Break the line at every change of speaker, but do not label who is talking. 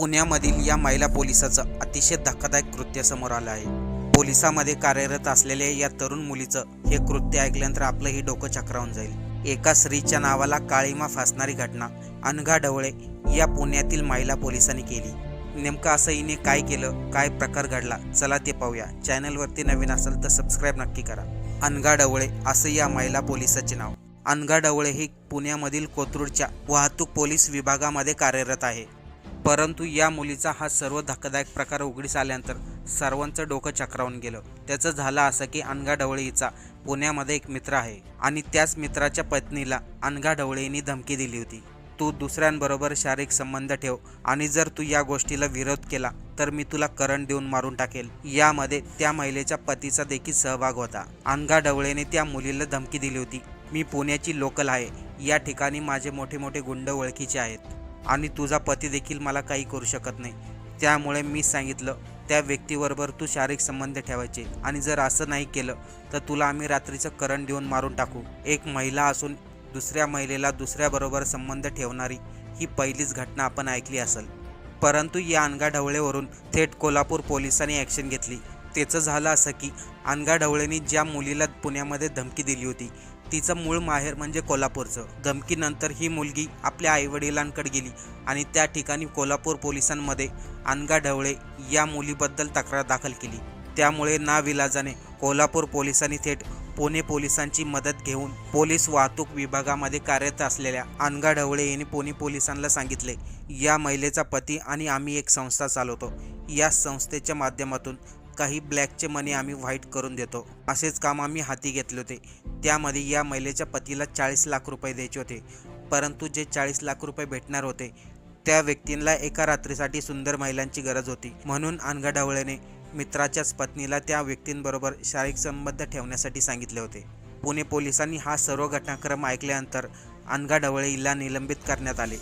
पुण्यामधील या महिला पोलिसाचं अतिशय धक्कादायक कृत्य समोर आलं आहे. पोलिसामध्ये कार्यरत असलेल्या या तरुण मुलीचं हे कृत्य ऐकल्यानंतर आपलंही डोकं चक्रावून जाईल. एका स्त्रीच्या नावाला काळीमा फासणारी घटना अनघा ढवळे या पुण्यातील महिला पोलिसांनी केली. नेमकं असं हिने काय केलं काय प्रकार घडला चला ते पाहूया. चॅनलवरती नवीन असेल तर सबस्क्राईब नक्की करा. अनघा ढवळे असं या महिला पोलिसाचे नाव. अनघा ढवळे ही पुण्यामधील कोथरूडच्या वाहतूक पोलीस विभागामध्ये कार्यरत आहे. परंतु या मुलीचा हा सर्व धक्कादायक प्रकार उघडीस आल्यानंतर सर्वांचं डोकं चक्रावून गेलं. त्याचं झालं असं की अनगा ढवळे हिचा पुण्यामध्ये एक मित्र आहे आणि त्याच मित्राच्या पत्नीला अनगा ढवळेंनी धमकी दिली होती. तू दुसऱ्यांबरोबर शारीरिक संबंध ठेव आणि जर तू या गोष्टीला विरोध केला तर मी तुला करंट देऊन मारून टाकेल. यामध्ये त्या महिलेच्या पतीचा देखील सहभाग होता. अनगा ढवळेने त्या मुलीला धमकी दिली होती मी पुण्याची लोकल आहे. या ठिकाणी माझे मोठे मोठे गुंड ओळखीचे आहेत. आणि तुझा पती देखील मला काही करू शकत नाही. त्यामुळे मी सांगितलं त्या व्यक्तीबरोबर तू शारीरिक संबंध ठेवायचे आणि जर असं नाही केलं तर तुला आम्ही रात्रीचं करंट देऊन मारून टाकू. एक महिला असून दुसऱ्या महिलेला दुसऱ्याबरोबर संबंध ठेवणारी ही पहिलीच घटना आपण ऐकली असेल. परंतु या अनगाढवळेवरून थेट कोल्हापूर पोलिसांनी ॲक्शन घेतली. त्याचं झालं असं की अनगाढवळेनी ज्या मुलीला पुण्यामध्ये धमकी दिली होती तिचं मूळ माहेर म्हणजे कोल्हापूरचं. धमकीनंतर ही मुलगी आपल्या आईवडिलांकडे गेली आणि त्या ठिकाणी कोल्हापूर पोलिसांमध्ये अनगा ढवळे या मुलीबद्दल तक्रार दाखल केली. त्यामुळे नाविलाजाने कोल्हापूर पोलिसांनी थेट पुणे पोलिसांची मदत घेऊन पोलीस वाहतूक विभागामध्ये कार्यरत असलेल्या अनगा ढवळे यांनी पुणे पोलिसांना सांगितले या महिलेचा पती आणि आम्ही एक संस्था चालवतो. या संस्थेच्या माध्यमातून काही ब्लॅकचे मनी आम्ही व्हाईट करून देतो. असेच काम आम्ही हाती घेतले होते. त्यामध्ये या महिलेच्या पतीला चाळीस लाख रुपये द्यायचे होते. परंतु जे चाळीस लाख रुपये भेटणार होते त्या व्यक्तींना एका रात्रीसाठी सुंदर महिलांची गरज होती. म्हणून अनगा ढवळेने मित्राच्याच पत्नीला त्या व्यक्तींबरोबर शारीरिक संबंध ठेवण्यासाठी सांगितले होते. पुणे पोलिसांनी हा सर्व घटनाक्रम ऐकल्यानंतर अनगा हिला निलंबित करण्यात आले.